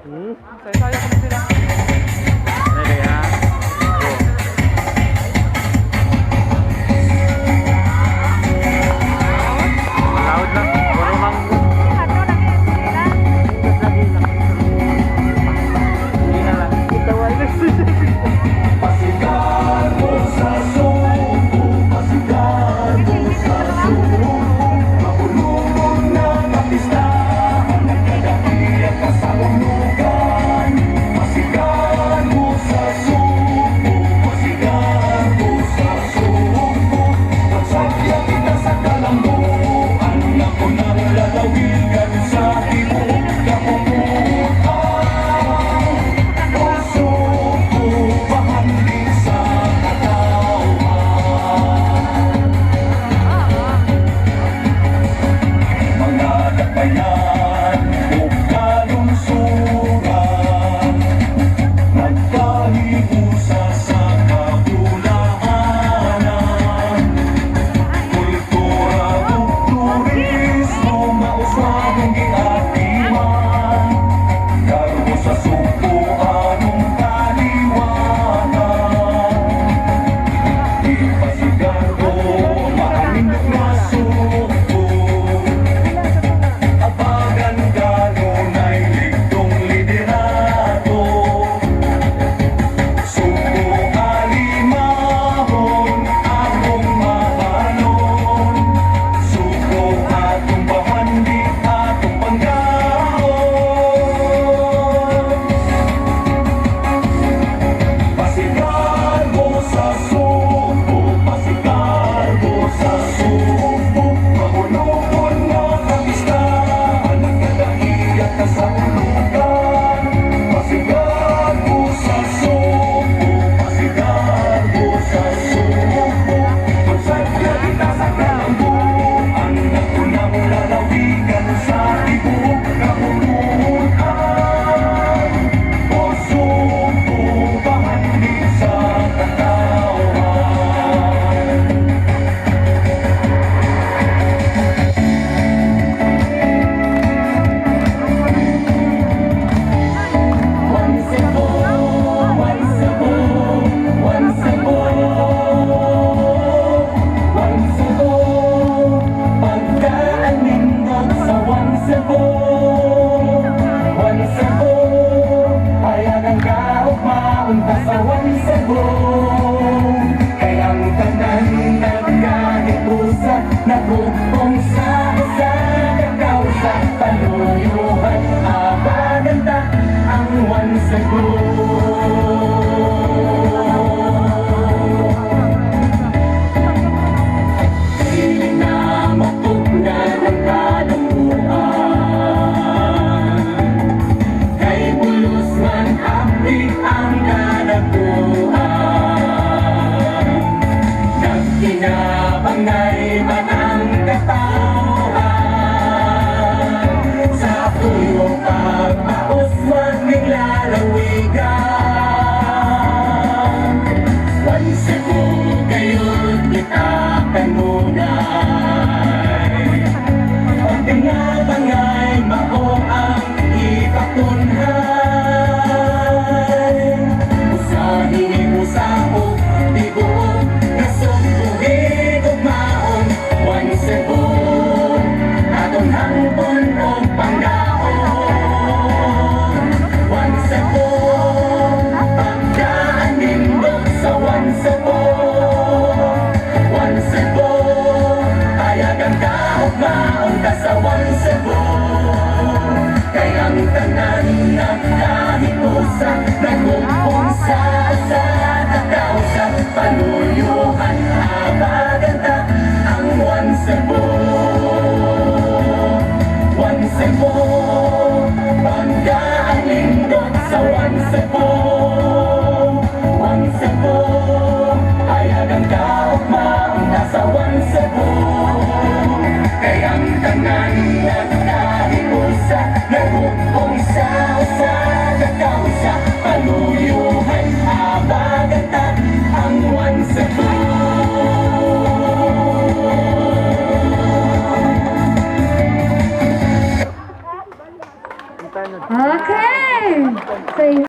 Hmm? Saya-saya kami sila. ng lahi pusa Nagumpong sa sana daw sa panuyuhan Habaganda ang buwan sa